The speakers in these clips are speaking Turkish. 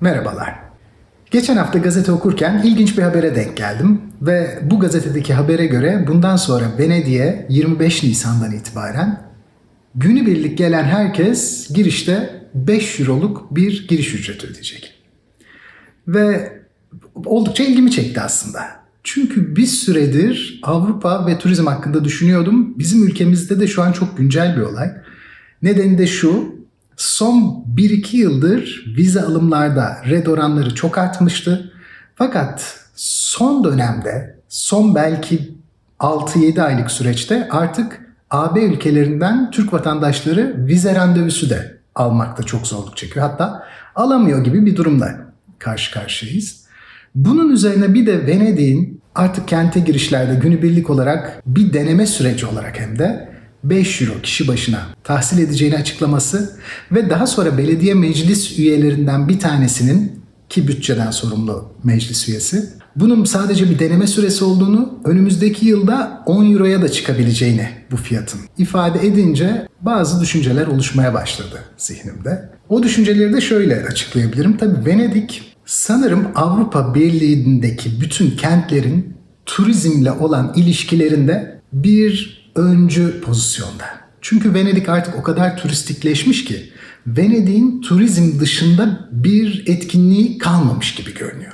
Merhabalar. Geçen hafta gazete okurken ilginç bir habere denk geldim ve bu gazetedeki habere göre bundan sonra Venedik'e 25 Nisan'dan itibaren günübirlik gelen herkes girişte 5 euroluk bir giriş ücreti ödeyecek. Ve oldukça ilgimi çekti aslında. Çünkü bir süredir Avrupa ve turizm hakkında düşünüyordum. Bizim ülkemizde de şu an çok güncel bir olay. Nedeni de şu, son 1-2 yıldır vize alımlarda red oranları çok artmıştı. Fakat son dönemde, son belki 6-7 aylık süreçte artık AB ülkelerinden Türk vatandaşları vize randevusu da almakta çok zorluk çekiyor. Hatta alamıyor gibi bir durumla karşı karşıyayız. Bunun üzerine bir de Venedik'in artık kente girişlerde günübirlik olarak bir deneme süreci olarak hem de 5 euro kişi başına tahsil edeceğini açıklaması ve daha sonra belediye meclis üyelerinden bir tanesinin ki bütçeden sorumlu meclis üyesi bunun sadece bir deneme süresi olduğunu, önümüzdeki yılda 10 euroya da çıkabileceğini bu fiyatın ifade edince bazı düşünceler oluşmaya başladı zihnimde. O düşünceleri de şöyle açıklayabilirim. Tabii Venedik sanırım Avrupa Birliği'ndeki bütün kentlerin turizmle olan ilişkilerinde bir öncü pozisyonda. Çünkü Venedik artık o kadar turistikleşmiş ki Venedik'in turizm dışında bir etkinliği kalmamış gibi görünüyor.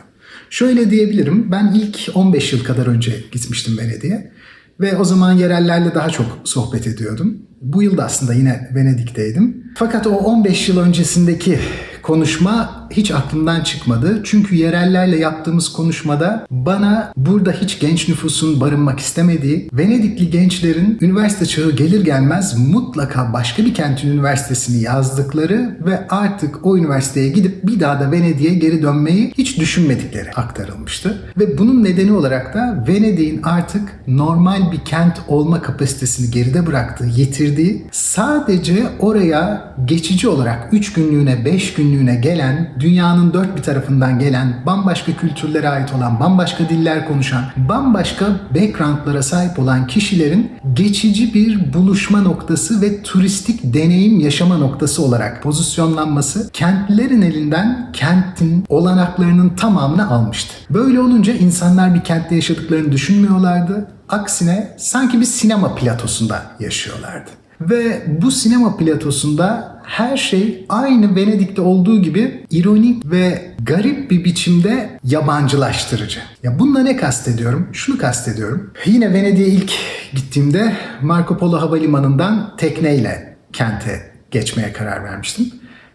Şöyle diyebilirim, ben ilk 15 yıl kadar önce gitmiştim Venedik'e ve o zaman yerellerle daha çok sohbet ediyordum. Bu yıl da aslında yine Venedik'teydim. Fakat o 15 yıl öncesindeki konuşma hiç aklımdan çıkmadı. Çünkü yerellerle yaptığımız konuşmada bana burada hiç genç nüfusun barınmak istemediği, Venedikli gençlerin üniversite çağı gelir gelmez mutlaka başka bir kentin üniversitesini yazdıkları ve artık o üniversiteye gidip bir daha da Venedik'e geri dönmeyi hiç düşünmedikleri aktarılmıştı. Ve bunun nedeni olarak da Venedik'in artık normal bir kent olma kapasitesini geride bıraktığı, yitirdiği, sadece oraya geçici olarak 3 günlüğüne, 5 günlüğüne gelen, dünyanın dört bir tarafından gelen, bambaşka kültürlere ait olan, bambaşka diller konuşan, bambaşka backgroundlara sahip olan kişilerin geçici bir buluşma noktası ve turistik deneyim yaşama noktası olarak pozisyonlanması kentlilerin elinden kentin olanaklarının tamamını almıştı. Böyle olunca insanlar bir kentte yaşadıklarını düşünmüyorlardı. Aksine sanki bir sinema platosunda yaşıyorlardı. Ve bu sinema platosunda her şey aynı Venedik'te olduğu gibi ironik ve garip bir biçimde yabancılaştırıcı. Ya bununla ne kastediyorum? Şunu kastediyorum. Yine Venedik'e ilk gittiğimde Marco Polo Havalimanı'ndan tekneyle kente geçmeye karar vermiştim.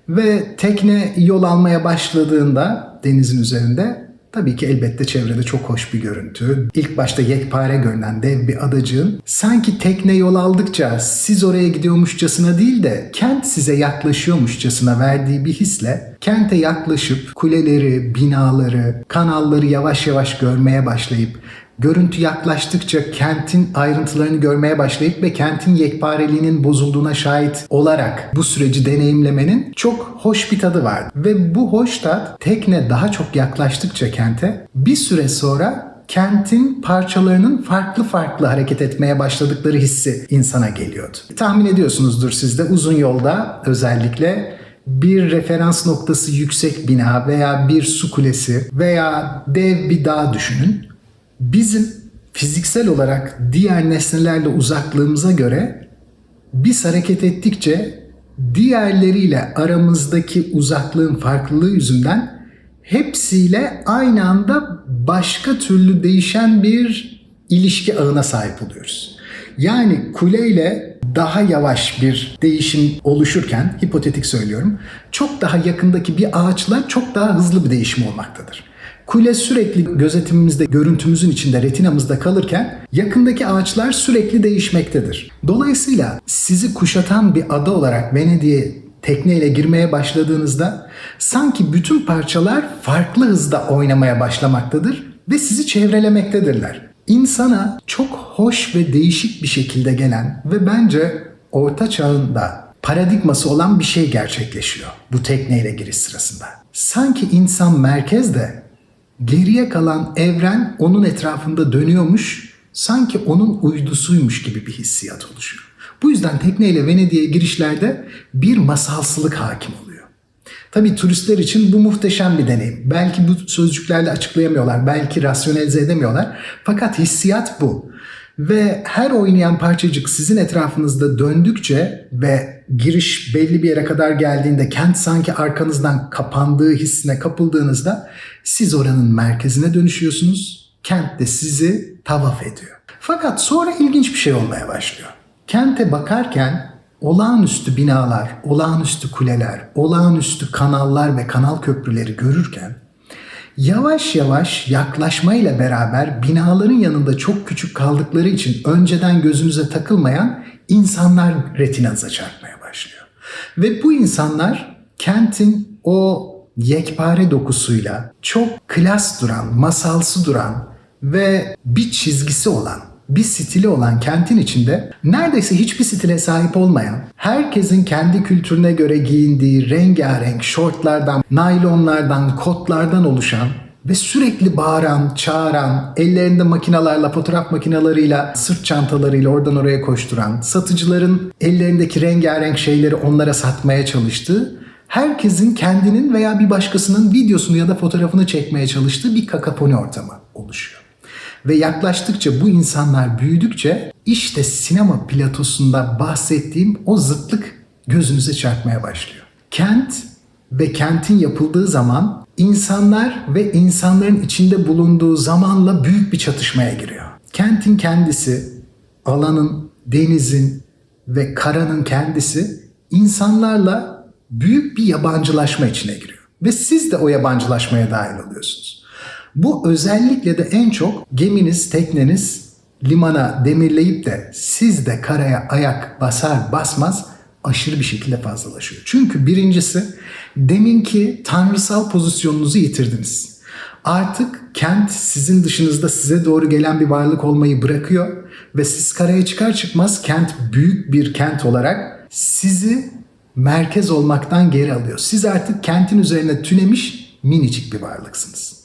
Ve tekne yol almaya başladığında denizin üzerinde Tabii ki elbette çevrede çok hoş bir görüntü. İlk başta yekpare görünen dev bir adacığın sanki tekne yol aldıkça siz oraya gidiyormuşçasına değil de kent size yaklaşıyormuşçasına verdiği bir hisle kente yaklaşıp kuleleri, binaları, kanalları yavaş yavaş görmeye başlayıp görüntü yaklaştıkça kentin ayrıntılarını görmeye başlayıp ve kentin yekpareliğinin bozulduğuna şahit olarak bu süreci deneyimlemenin çok hoş bir tadı vardı. Ve bu hoş tat tekne daha çok yaklaştıkça kente bir süre sonra kentin parçalarının farklı farklı hareket etmeye başladıkları hissi insana geliyordu. Tahmin ediyorsunuzdur siz de uzun yolda özellikle bir referans noktası yüksek bina veya bir su kulesi veya dev bir dağ düşünün bizim fiziksel olarak diğer nesnelerle uzaklığımıza göre biz hareket ettikçe diğerleriyle aramızdaki uzaklığın farklılığı yüzünden hepsiyle aynı anda başka türlü değişen bir ilişki ağına sahip oluyoruz. Yani kuleyle daha yavaş bir değişim oluşurken, hipotetik söylüyorum, çok daha yakındaki bir ağaçla çok daha hızlı bir değişim olmaktadır. Kule sürekli gözetimimizde, görüntümüzün içinde, retinamızda kalırken yakındaki ağaçlar sürekli değişmektedir. Dolayısıyla sizi kuşatan bir ada olarak Venedik'e tekneyle girmeye başladığınızda sanki bütün parçalar farklı hızda oynamaya başlamaktadır ve sizi çevrelemektedirler. İnsana çok hoş ve değişik bir şekilde gelen ve bence orta çağında paradigması olan bir şey gerçekleşiyor bu tekneyle giriş sırasında. Sanki insan merkezde geriye kalan evren onun etrafında dönüyormuş, sanki onun uydusuymuş gibi bir hissiyat oluşuyor. Bu yüzden tekneyle Venedik'e girişlerde bir masalsılık hakim oluyor. Tabii turistler için bu muhteşem bir deneyim. Belki bu sözcüklerle açıklayamıyorlar, belki rasyonelize edemiyorlar. Fakat hissiyat bu. Ve her oynayan parçacık sizin etrafınızda döndükçe ve giriş belli bir yere kadar geldiğinde kent sanki arkanızdan kapandığı hissine kapıldığınızda siz oranın merkezine dönüşüyorsunuz. Kent de sizi tavaf ediyor. Fakat sonra ilginç bir şey olmaya başlıyor. Kente bakarken olağanüstü binalar, olağanüstü kuleler, olağanüstü kanallar ve kanal köprüleri görürken yavaş yavaş yaklaşmayla beraber binaların yanında çok küçük kaldıkları için önceden gözünüze takılmayan insanlar retinanıza çarpmaya. Ve bu insanlar kentin o yekpare dokusuyla çok klas duran, masalsı duran ve bir çizgisi olan bir stili olan kentin içinde neredeyse hiçbir stile sahip olmayan, herkesin kendi kültürüne göre giyindiği rengarenk şortlardan, naylonlardan, kotlardan oluşan ve sürekli bağıran, çağıran, ellerinde makinalarla, fotoğraf makinalarıyla, sırt çantalarıyla oradan oraya koşturan, satıcıların ellerindeki rengarenk şeyleri onlara satmaya çalıştığı, herkesin kendinin veya bir başkasının videosunu ya da fotoğrafını çekmeye çalıştığı bir kakafoni ortamı oluşuyor. Ve yaklaştıkça bu insanlar büyüdükçe işte sinema platosunda bahsettiğim o zıtlık gözünüze çarpmaya başlıyor. Kent ve kentin yapıldığı zaman insanlar ve insanların içinde bulunduğu zamanla büyük bir çatışmaya giriyor. Kentin kendisi, alanın, denizin ve karanın kendisi insanlarla büyük bir yabancılaşma içine giriyor. Ve siz de o yabancılaşmaya dahil oluyorsunuz. Bu özellikle de en çok geminiz, tekneniz limana demirleyip de siz de karaya ayak basar basmaz aşırı bir şekilde fazlalaşıyor. Çünkü birincisi deminki tanrısal pozisyonunuzu yitirdiniz. Artık kent sizin dışınızda size doğru gelen bir varlık olmayı bırakıyor ve siz karaya çıkar çıkmaz kent büyük bir kent olarak sizi merkez olmaktan geri alıyor. Siz artık kentin üzerine tünemiş minicik bir varlıksınız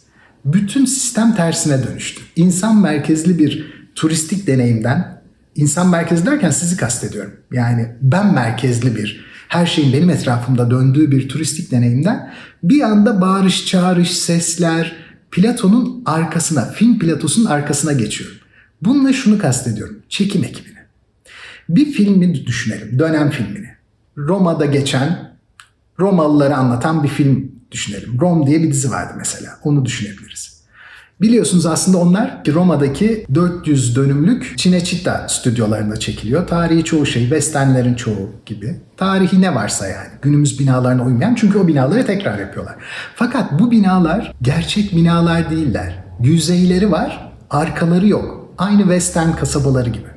bütün sistem tersine dönüştü. İnsan merkezli bir turistik deneyimden, insan merkezli derken sizi kastediyorum. Yani ben merkezli bir, her şeyin benim etrafımda döndüğü bir turistik deneyimden bir anda bağırış, çağrış, sesler, Platon'un arkasına, film platosunun arkasına geçiyorum. Bununla şunu kastediyorum, çekim ekibini. Bir filmi düşünelim, dönem filmini. Roma'da geçen, Romalıları anlatan bir film düşünelim. Rom diye bir dizi vardı mesela. Onu düşünebiliriz. Biliyorsunuz aslında onlar Roma'daki 400 dönümlük Cinecittà stüdyolarında çekiliyor. Tarihi çoğu şey, westernlerin çoğu gibi. Tarihi ne varsa yani. Günümüz binalarına uymayan çünkü o binaları tekrar yapıyorlar. Fakat bu binalar gerçek binalar değiller. Yüzeyleri var, arkaları yok. Aynı western kasabaları gibi.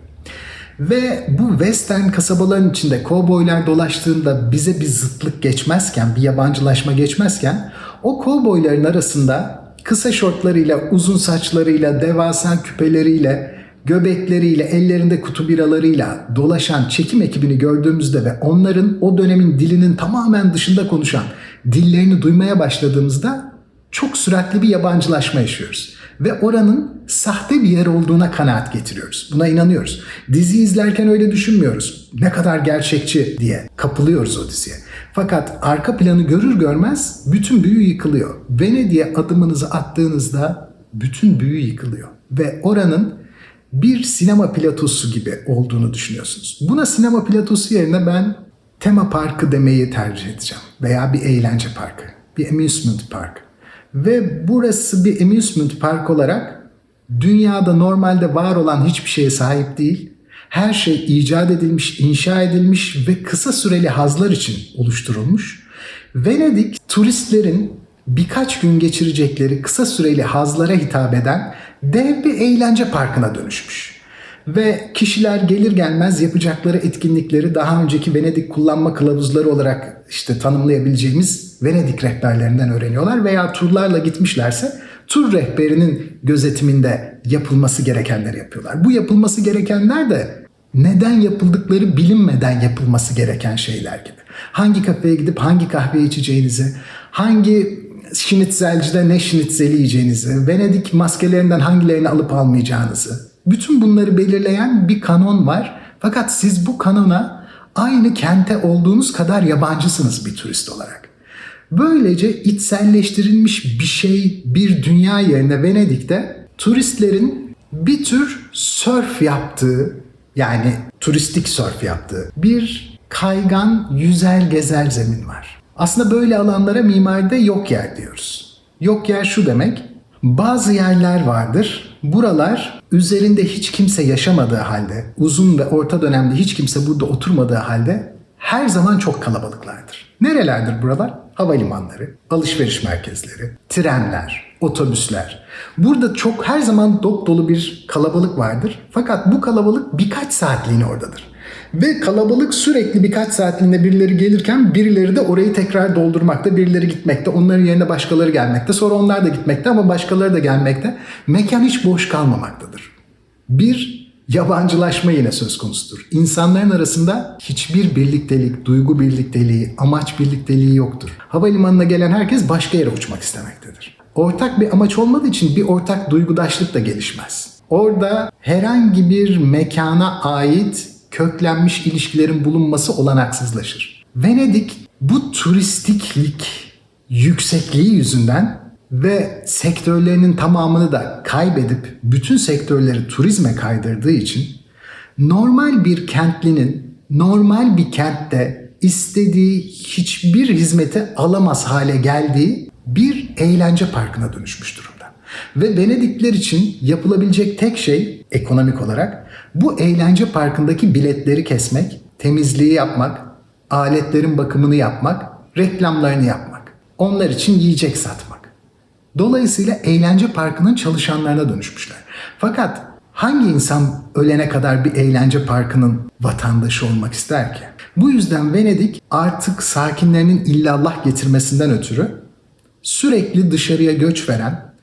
Ve bu western kasabaların içinde kovboylar dolaştığında bize bir zıtlık geçmezken, bir yabancılaşma geçmezken o kovboyların arasında kısa şortlarıyla, uzun saçlarıyla, devasa küpeleriyle, göbekleriyle, ellerinde kutu biralarıyla dolaşan çekim ekibini gördüğümüzde ve onların o dönemin dilinin tamamen dışında konuşan dillerini duymaya başladığımızda çok süratli bir yabancılaşma yaşıyoruz ve oranın sahte bir yer olduğuna kanaat getiriyoruz. Buna inanıyoruz. Dizi izlerken öyle düşünmüyoruz. Ne kadar gerçekçi diye kapılıyoruz o diziye. Fakat arka planı görür görmez bütün büyü yıkılıyor. Venedik'e adımınızı attığınızda bütün büyü yıkılıyor. Ve oranın bir sinema platosu gibi olduğunu düşünüyorsunuz. Buna sinema platosu yerine ben tema parkı demeyi tercih edeceğim. Veya bir eğlence parkı, bir amusement park. Ve burası bir amusement park olarak dünyada normalde var olan hiçbir şeye sahip değil. Her şey icat edilmiş, inşa edilmiş ve kısa süreli hazlar için oluşturulmuş. Venedik turistlerin birkaç gün geçirecekleri kısa süreli hazlara hitap eden dev bir eğlence parkına dönüşmüş. Ve kişiler gelir gelmez yapacakları etkinlikleri daha önceki Venedik kullanma kılavuzları olarak işte tanımlayabileceğimiz Venedik rehberlerinden öğreniyorlar veya turlarla gitmişlerse tur rehberinin gözetiminde yapılması gerekenleri yapıyorlar. Bu yapılması gerekenler de neden yapıldıkları bilinmeden yapılması gereken şeyler gibi. Hangi kafeye gidip hangi kahve içeceğinizi, hangi şinitzelcide ne şinitzeli yiyeceğinizi, Venedik maskelerinden hangilerini alıp almayacağınızı. Bütün bunları belirleyen bir kanon var. Fakat siz bu kanona aynı kente olduğunuz kadar yabancısınız bir turist olarak. Böylece içselleştirilmiş bir şey, bir dünya yerine Venedik'te turistlerin bir tür sörf yaptığı, yani turistik sörf yaptığı bir kaygan, yüzer gezer zemin var. Aslında böyle alanlara mimaride yok yer diyoruz. Yok yer şu demek, bazı yerler vardır. Buralar üzerinde hiç kimse yaşamadığı halde, uzun ve orta dönemde hiç kimse burada oturmadığı halde her zaman çok kalabalıklardır. Nerelerdir buralar? Havalimanları, alışveriş merkezleri, trenler, otobüsler. Burada çok her zaman dop dolu bir kalabalık vardır. Fakat bu kalabalık birkaç saatliğine oradadır. Ve kalabalık sürekli birkaç saatliğine birileri gelirken birileri de orayı tekrar doldurmakta, birileri gitmekte, onların yerine başkaları gelmekte, sonra onlar da gitmekte ama başkaları da gelmekte. Mekan hiç boş kalmamaktadır. Bir yabancılaşma yine söz konusudur. İnsanların arasında hiçbir birliktelik, duygu birlikteliği, amaç birlikteliği yoktur. Havalimanına gelen herkes başka yere uçmak istemektedir. Ortak bir amaç olmadığı için bir ortak duygudaşlık da gelişmez. Orada herhangi bir mekana ait köklenmiş ilişkilerin bulunması olanaksızlaşır. Venedik bu turistiklik yüksekliği yüzünden ve sektörlerinin tamamını da kaybedip bütün sektörleri turizme kaydırdığı için normal bir kentlinin normal bir kentte istediği hiçbir hizmeti alamaz hale geldiği bir eğlence parkına dönüşmüş durumda. Ve Venedikler için yapılabilecek tek şey ekonomik olarak bu eğlence parkındaki biletleri kesmek, temizliği yapmak, aletlerin bakımını yapmak, reklamlarını yapmak. Onlar için yiyecek satmak. Dolayısıyla eğlence parkının çalışanlarına dönüşmüşler. Fakat hangi insan ölene kadar bir eğlence parkının vatandaşı olmak ister ki? Bu yüzden Venedik artık sakinlerinin illallah getirmesinden ötürü sürekli dışarıya göç veren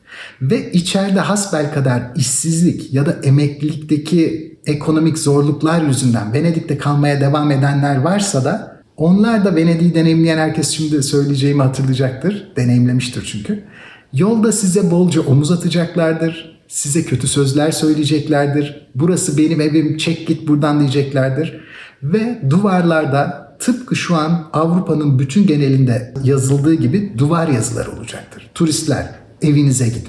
ve içeride hasbel kadar işsizlik ya da emeklilikteki ekonomik zorluklar yüzünden Venedik'te kalmaya devam edenler varsa da onlar da Venedik'i deneyimleyen herkes şimdi söyleyeceğimi hatırlayacaktır. Deneyimlemiştir çünkü. Yolda size bolca omuz atacaklardır. Size kötü sözler söyleyeceklerdir. Burası benim evim çek git buradan diyeceklerdir. Ve duvarlarda tıpkı şu an Avrupa'nın bütün genelinde yazıldığı gibi duvar yazıları olacaktır. Turistler evinize gidin.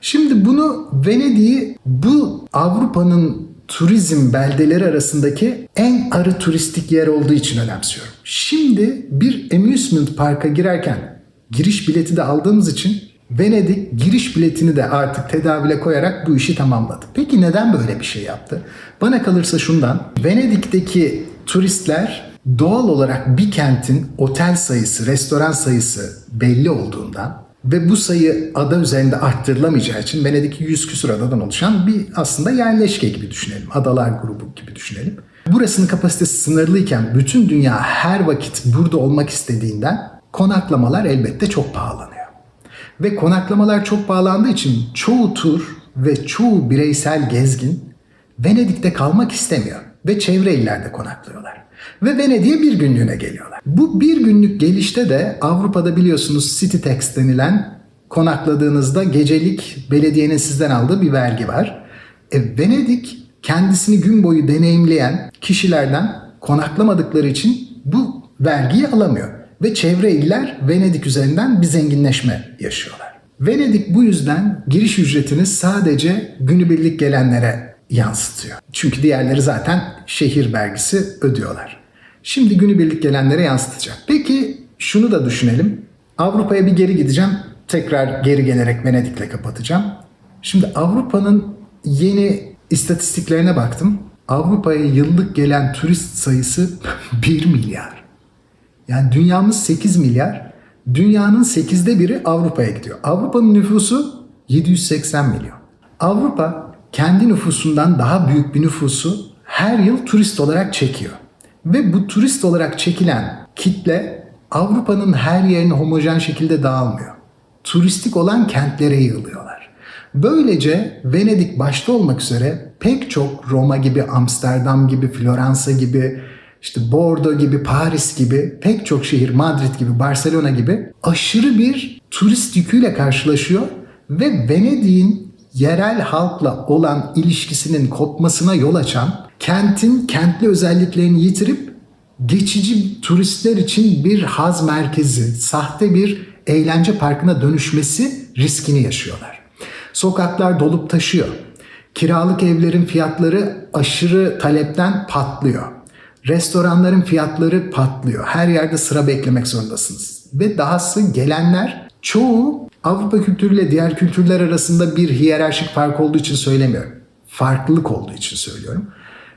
Şimdi bunu Venedik'i bu Avrupa'nın turizm beldeleri arasındaki en arı turistik yer olduğu için önemsiyorum. Şimdi bir amusement parka girerken giriş bileti de aldığımız için Venedik giriş biletini de artık tedavüle koyarak bu işi tamamladı. Peki neden böyle bir şey yaptı? Bana kalırsa şundan. Venedik'teki turistler doğal olarak bir kentin otel sayısı, restoran sayısı belli olduğundan ve bu sayı ada üzerinde arttırılamayacağı için Venedik 100 küsur adadan oluşan bir aslında yerleşke gibi düşünelim. Adalar grubu gibi düşünelim. Burasının kapasitesi sınırlıyken bütün dünya her vakit burada olmak istediğinden konaklamalar elbette çok pahalanıyor. Ve konaklamalar çok pahalandığı için çoğu tur ve çoğu bireysel gezgin Venedik'te kalmak istemiyor ve çevre illerde konaklıyorlar. Ve Venedik'e bir günlüğüne geliyorlar. Bu bir günlük gelişte de Avrupa'da biliyorsunuz City Tax denilen konakladığınızda gecelik belediyenin sizden aldığı bir vergi var. E, Venedik kendisini gün boyu deneyimleyen kişilerden konaklamadıkları için bu vergiyi alamıyor. Ve çevre iller Venedik üzerinden bir zenginleşme yaşıyorlar. Venedik bu yüzden giriş ücretini sadece günübirlik gelenlere yansıtıyor. Çünkü diğerleri zaten şehir vergisi ödüyorlar. Şimdi günübirlik gelenlere yansıtacak. Peki şunu da düşünelim. Avrupa'ya bir geri gideceğim. Tekrar geri gelerek Venedik'le kapatacağım. Şimdi Avrupa'nın yeni istatistiklerine baktım. Avrupa'ya yıllık gelen turist sayısı 1 milyar. Yani dünyamız 8 milyar. Dünyanın 8'de biri Avrupa'ya gidiyor. Avrupa'nın nüfusu 780 milyon. Avrupa kendi nüfusundan daha büyük bir nüfusu her yıl turist olarak çekiyor. Ve bu turist olarak çekilen kitle Avrupa'nın her yerine homojen şekilde dağılmıyor. Turistik olan kentlere yığılıyorlar. Böylece Venedik başta olmak üzere pek çok Roma gibi, Amsterdam gibi, Floransa gibi, işte Bordeaux gibi, Paris gibi, pek çok şehir, Madrid gibi, Barcelona gibi aşırı bir turist yüküyle karşılaşıyor ve Venedik'in yerel halkla olan ilişkisinin kopmasına yol açan, kentin kentli özelliklerini yitirip geçici turistler için bir haz merkezi, sahte bir eğlence parkına dönüşmesi riskini yaşıyorlar. Sokaklar dolup taşıyor. Kiralık evlerin fiyatları aşırı talepten patlıyor. Restoranların fiyatları patlıyor. Her yerde sıra beklemek zorundasınız. Ve dahası gelenler çoğu Avrupa kültürüyle diğer kültürler arasında bir hiyerarşik fark olduğu için söylemiyorum. Farklılık olduğu için söylüyorum.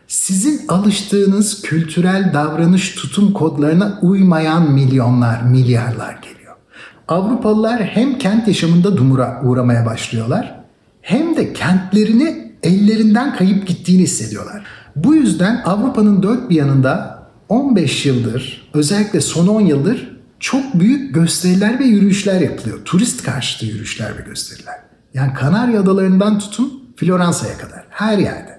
Sizin alıştığınız kültürel davranış tutum kodlarına uymayan milyonlar, milyarlar geliyor. Avrupalılar hem kent yaşamında dumura uğramaya başlıyorlar hem de kentlerini ellerinden kayıp gittiğini hissediyorlar. Bu yüzden Avrupa'nın dört bir yanında 15 yıldır, özellikle son 10 yıldır çok büyük gösteriler ve yürüyüşler yapılıyor. Turist karşıtı yürüyüşler ve gösteriler. Yani Kanarya Adaları'ndan tutun Floransa'ya kadar her yerde.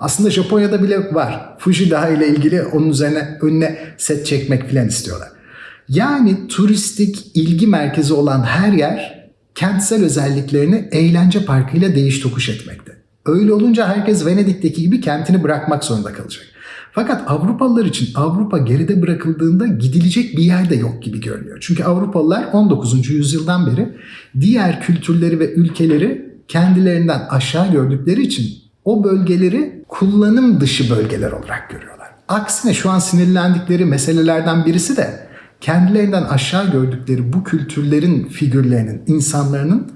Aslında Japonya'da bile var. Fuji Dağı ile ilgili onun üzerine önüne set çekmek falan istiyorlar. Yani turistik ilgi merkezi olan her yer kentsel özelliklerini eğlence parkıyla değiş tokuş etmekte. Öyle olunca herkes Venedik'teki gibi kentini bırakmak zorunda kalacak. Fakat Avrupalılar için Avrupa geride bırakıldığında gidilecek bir yer de yok gibi görünüyor. Çünkü Avrupalılar 19. yüzyıldan beri diğer kültürleri ve ülkeleri kendilerinden aşağı gördükleri için o bölgeleri kullanım dışı bölgeler olarak görüyorlar. Aksine şu an sinirlendikleri meselelerden birisi de kendilerinden aşağı gördükleri bu kültürlerin figürlerinin, insanların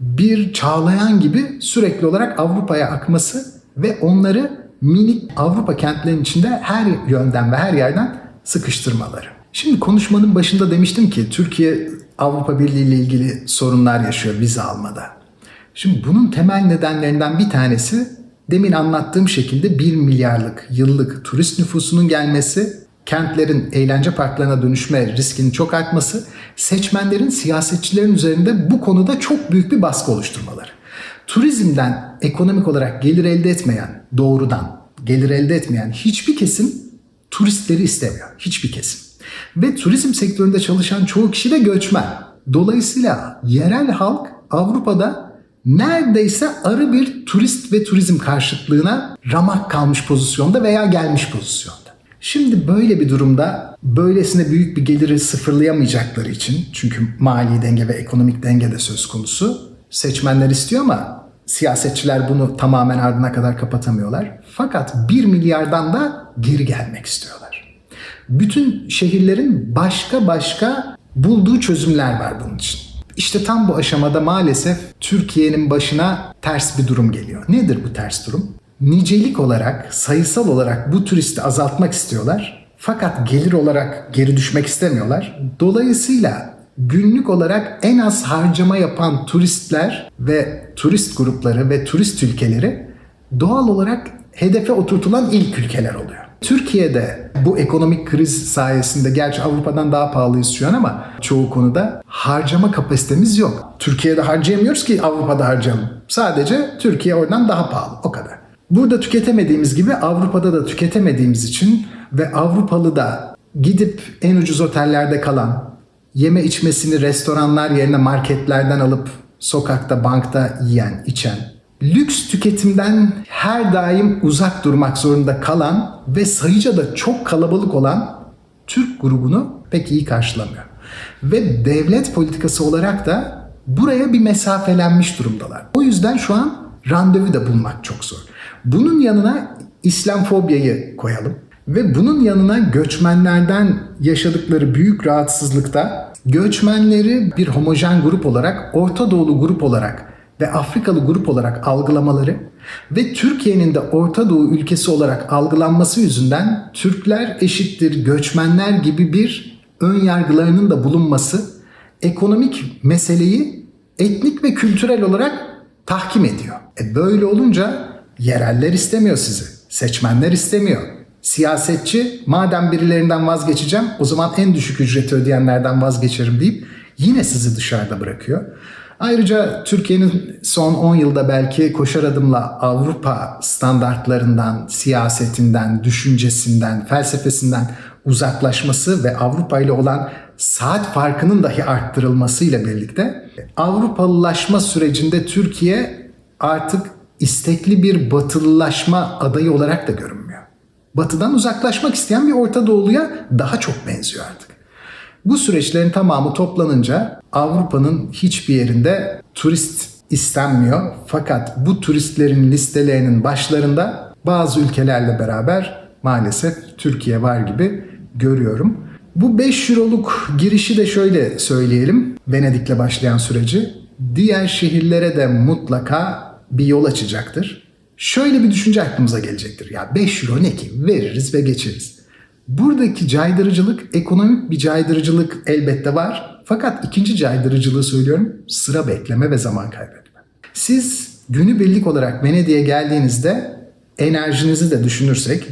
bir çağlayan gibi sürekli olarak Avrupa'ya akması ve onları minik Avrupa kentlerinin içinde her yönden ve her yerden sıkıştırmaları. Şimdi konuşmanın başında demiştim ki Türkiye Avrupa Birliği ile ilgili sorunlar yaşıyor vize almada. Şimdi bunun temel nedenlerinden bir tanesi demin anlattığım şekilde 1 milyarlık yıllık turist nüfusunun gelmesi, kentlerin eğlence parklarına dönüşme riskinin çok artması, seçmenlerin siyasetçilerin üzerinde bu konuda çok büyük bir baskı oluşturmaları. Turizmden ekonomik olarak gelir elde etmeyen, doğrudan gelir elde etmeyen hiçbir kesim turistleri istemiyor. Hiçbir kesim. Ve turizm sektöründe çalışan çoğu kişi de göçmen. Dolayısıyla yerel halk Avrupa'da neredeyse arı bir turist ve turizm karşıtlığına ramak kalmış pozisyonda veya gelmiş pozisyonda. Şimdi böyle bir durumda böylesine büyük bir geliri sıfırlayamayacakları için çünkü mali denge ve ekonomik denge de söz konusu seçmenler istiyor ama siyasetçiler bunu tamamen ardına kadar kapatamıyorlar. Fakat 1 milyardan da geri gelmek istiyorlar. Bütün şehirlerin başka başka bulduğu çözümler var bunun için. İşte tam bu aşamada maalesef Türkiye'nin başına ters bir durum geliyor. Nedir bu ters durum? Nicelik olarak, sayısal olarak bu turisti azaltmak istiyorlar. Fakat gelir olarak geri düşmek istemiyorlar. Dolayısıyla günlük olarak en az harcama yapan turistler ve turist grupları ve turist ülkeleri doğal olarak hedefe oturtulan ilk ülkeler oluyor. Türkiye'de bu ekonomik kriz sayesinde gerçi Avrupa'dan daha pahalıyız şu an ama çoğu konuda harcama kapasitemiz yok. Türkiye'de harcayamıyoruz ki Avrupa'da harcayalım. Sadece Türkiye oradan daha pahalı o kadar. Burada tüketemediğimiz gibi Avrupa'da da tüketemediğimiz için ve Avrupalı da gidip en ucuz otellerde kalan, yeme içmesini restoranlar yerine marketlerden alıp sokakta, bankta yiyen, içen, lüks tüketimden her daim uzak durmak zorunda kalan ve sayıca da çok kalabalık olan Türk grubunu pek iyi karşılamıyor. Ve devlet politikası olarak da buraya bir mesafelenmiş durumdalar. O yüzden şu an randevu da bulmak çok zor. Bunun yanına İslamfobyayı koyalım ve bunun yanına göçmenlerden yaşadıkları büyük rahatsızlıkta göçmenleri bir homojen grup olarak, Orta Doğulu grup olarak ve Afrikalı grup olarak algılamaları ve Türkiye'nin de Orta Doğu ülkesi olarak algılanması yüzünden Türkler eşittir göçmenler gibi bir ön yargılarının da bulunması ekonomik meseleyi etnik ve kültürel olarak tahkim ediyor. E böyle olunca yereller istemiyor sizi. Seçmenler istemiyor. Siyasetçi madem birilerinden vazgeçeceğim o zaman en düşük ücreti ödeyenlerden vazgeçerim deyip yine sizi dışarıda bırakıyor. Ayrıca Türkiye'nin son 10 yılda belki koşar adımla Avrupa standartlarından, siyasetinden, düşüncesinden, felsefesinden uzaklaşması ve Avrupa ile olan saat farkının dahi arttırılmasıyla birlikte Avrupalılaşma sürecinde Türkiye artık istekli bir batılılaşma adayı olarak da görünmüyor. Batıdan uzaklaşmak isteyen bir Orta Doğulu'ya daha çok benziyor artık. Bu süreçlerin tamamı toplanınca Avrupa'nın hiçbir yerinde turist istenmiyor. Fakat bu turistlerin listelerinin başlarında bazı ülkelerle beraber maalesef Türkiye var gibi görüyorum. Bu 5 euroluk girişi de şöyle söyleyelim. Venedik'le başlayan süreci. Diğer şehirlere de mutlaka bir yol açacaktır. Şöyle bir düşünce aklımıza gelecektir. Ya 5 euro ne ki? Veririz ve geçeriz. Buradaki caydırıcılık, ekonomik bir caydırıcılık elbette var. Fakat ikinci caydırıcılığı söylüyorum, sıra bekleme ve zaman kaybetme. Siz günübirlik olarak Venedik'e geldiğinizde enerjinizi de düşünürsek,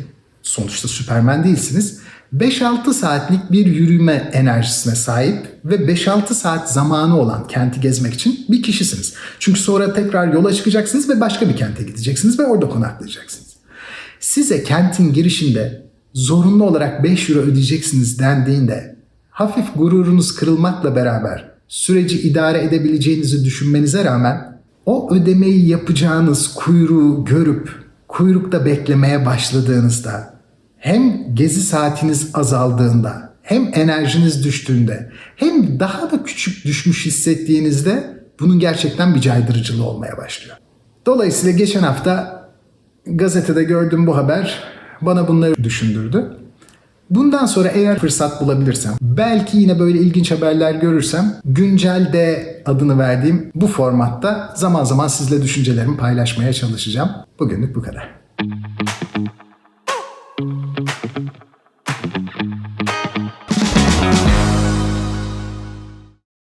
sonuçta süpermen değilsiniz, 5-6 saatlik bir yürüme enerjisine sahip ve 5-6 saat zamanı olan kenti gezmek için bir kişisiniz. Çünkü sonra tekrar yola çıkacaksınız ve başka bir kente gideceksiniz ve orada konaklayacaksınız. Size kentin girişinde zorunlu olarak 5 euro ödeyeceksiniz dendiğinde hafif gururunuz kırılmakla beraber süreci idare edebileceğinizi düşünmenize rağmen o ödemeyi yapacağınız kuyruğu görüp kuyrukta beklemeye başladığınızda hem gezi saatiniz azaldığında hem enerjiniz düştüğünde hem daha da küçük düşmüş hissettiğinizde bunun gerçekten bir caydırıcılığı olmaya başlıyor. Dolayısıyla geçen hafta gazetede gördüğüm bu haber bana bunları düşündürdü. Bundan sonra eğer fırsat bulabilirsem, belki yine böyle ilginç haberler görürsem, güncelde adını verdiğim bu formatta zaman zaman sizle düşüncelerimi paylaşmaya çalışacağım. Bugünlük bu kadar.